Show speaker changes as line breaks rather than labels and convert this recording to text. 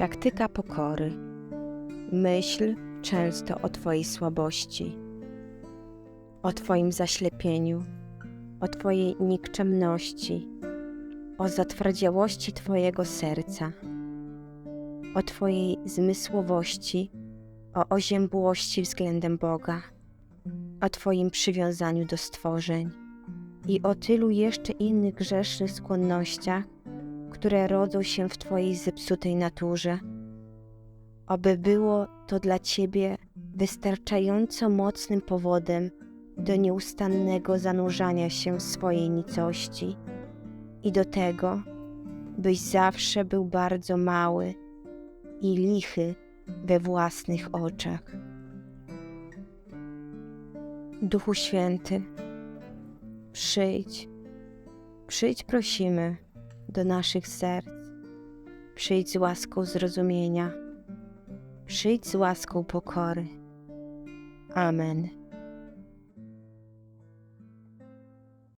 Praktyka pokory. Myśl często o Twojej słabości, o Twoim zaślepieniu, o Twojej nikczemności, o zatwardziałości Twojego serca, o Twojej zmysłowości, o oziębłości względem Boga, o Twoim przywiązaniu do stworzeń i o tylu jeszcze innych grzesznych skłonnościach, które rodzą się w Twojej zepsutej naturze. Oby było to dla Ciebie wystarczająco mocnym powodem do nieustannego zanurzania się w swojej nicości i do tego, byś zawsze był bardzo mały i lichy we własnych oczach. Duchu Święty, przyjdź, przyjdź prosimy do naszych serc. Przyjdź z łaską zrozumienia. Przyjdź z łaską pokory. Amen.